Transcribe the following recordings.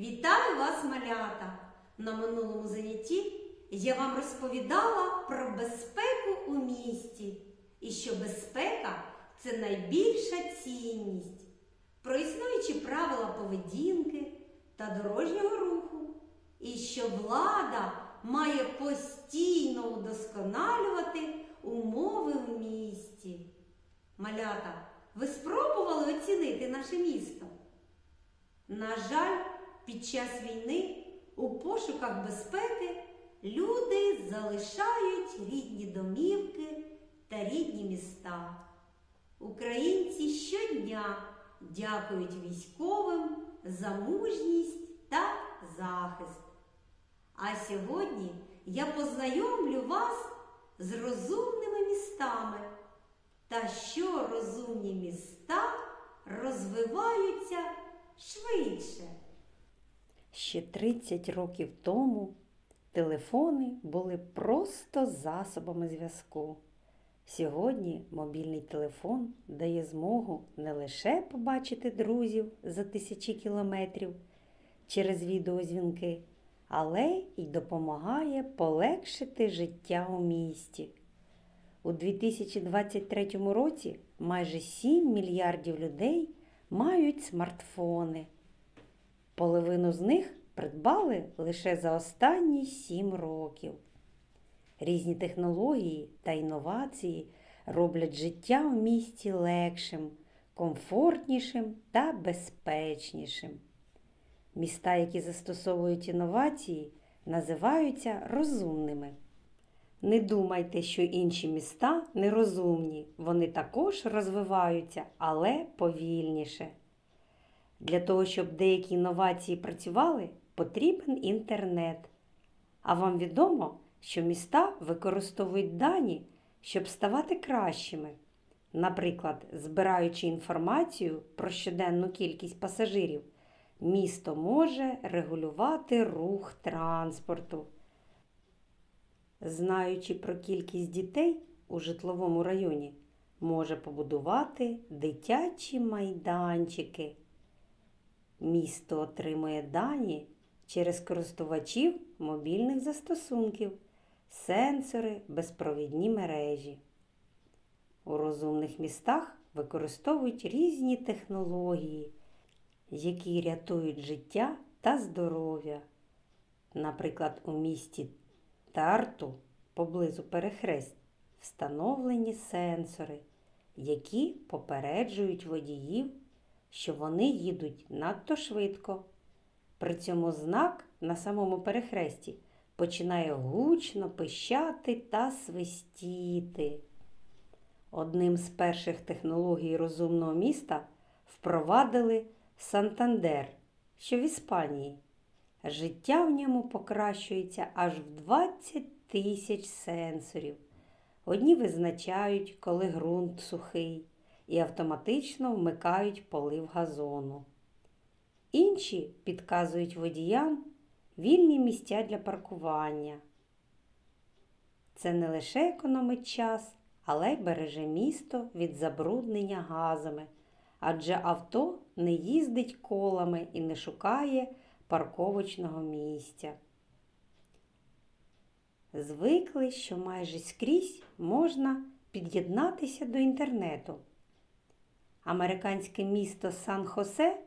Вітаю вас, малята! На минулому занятті я вам розповідала про безпеку у місті і що безпека це найбільша цінність, про існуючі правила поведінки та дорожнього руху, і що влада має постійно удосконалювати умови в місті. Малята, ви спробували оцінити наше місто? На жаль, під час війни у пошуках безпеки люди залишають рідні домівки та рідні міста. Українці щодня дякують військовим за мужність та захист. А сьогодні я познайомлю вас з розумними містами та що розумні міста розвиваються швидше. Ще 30 років тому телефони були просто засобами зв'язку. Сьогодні мобільний телефон дає змогу не лише побачити друзів за тисячі кілометрів через відеозвінки, але й допомагає полегшити життя у місті. У 2023 році майже 7 мільярдів людей мають смартфони. Половину з них придбали лише за останні 7 років. Різні технології та інновації роблять життя в місті легшим, комфортнішим та безпечнішим. Міста, які застосовують інновації, називаються розумними. Не думайте, що інші міста нерозумні, вони також розвиваються, але повільніше. Для того, щоб деякі інновації працювали, потрібен інтернет. А вам відомо, що міста використовують дані, щоб ставати кращими. Наприклад, збираючи інформацію про щоденну кількість пасажирів, місто може регулювати рух транспорту. Знаючи про кількість дітей у житловому районі, може побудувати дитячі майданчики. Місто отримує дані через користувачів мобільних застосунків, сенсори, безпровідні мережі. У розумних містах використовують різні технології, які рятують життя та здоров'я. Наприклад, у місті Тарту поблизу перехрест встановлені сенсори, які попереджують водіїв що вони їдуть надто швидко. При цьому знак на самому перехресті починає гучно пищати та свистіти. Одним з перших технологій розумного міста впровадили Сантандер, що в Іспанії. Життя в ньому покращується аж в 20 тисяч сенсорів. Одні визначають, коли ґрунт сухий і автоматично вмикають полив газону. Інші підказують водіям вільні місця для паркування. Це не лише економить час, але й береже місто від забруднення газами, адже авто не їздить колами і не шукає парковочного місця. Звикли, що майже скрізь можна під'єднатися до інтернету. Американське місто Сан-Хосе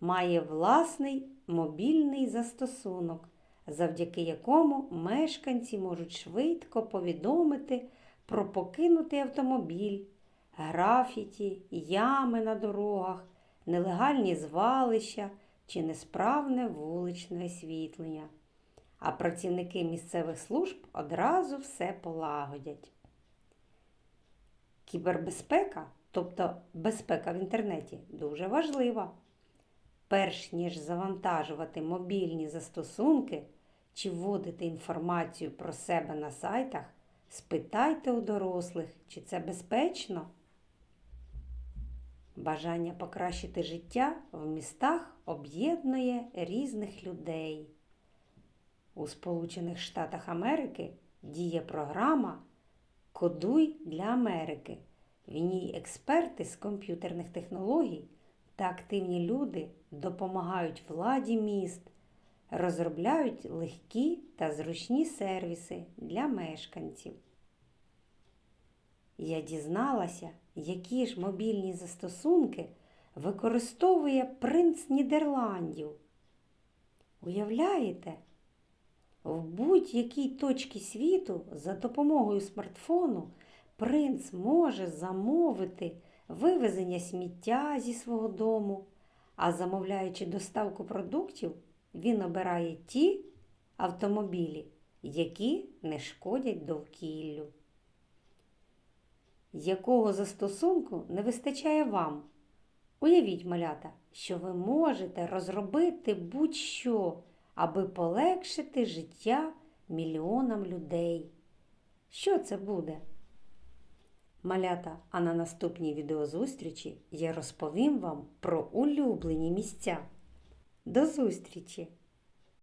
має власний мобільний застосунок, завдяки якому мешканці можуть швидко повідомити про покинутий автомобіль, графіті, ями на дорогах, нелегальні звалища чи несправне вуличне освітлення. А працівники місцевих служб одразу все полагодять. Кібербезпека тобто безпека в інтернеті, дуже важлива. Перш ніж завантажувати мобільні застосунки чи вводити інформацію про себе на сайтах, спитайте у дорослих, чи це безпечно. Бажання покращити життя в містах об'єднує різних людей. У Сполучених Штатах Америки діє програма Кодуй для Америки. В ній експерти з комп'ютерних технологій та активні люди допомагають владі міст, розробляють легкі та зручні сервіси для мешканців. Я дізналася, які ж мобільні застосунки використовує принц Нідерландів. Уявляєте? В будь-якій точці світу за допомогою смартфону принц може замовити вивезення сміття зі свого дому, а замовляючи доставку продуктів, він обирає ті автомобілі, які не шкодять довкіллю. Якого застосунку не вистачає вам? Уявіть, малята, що ви можете розробити будь-що, аби полегшити життя мільйонам людей. Що це буде? Малята, а на наступній відеозустрічі я розповім вам про улюблені місця. До зустрічі!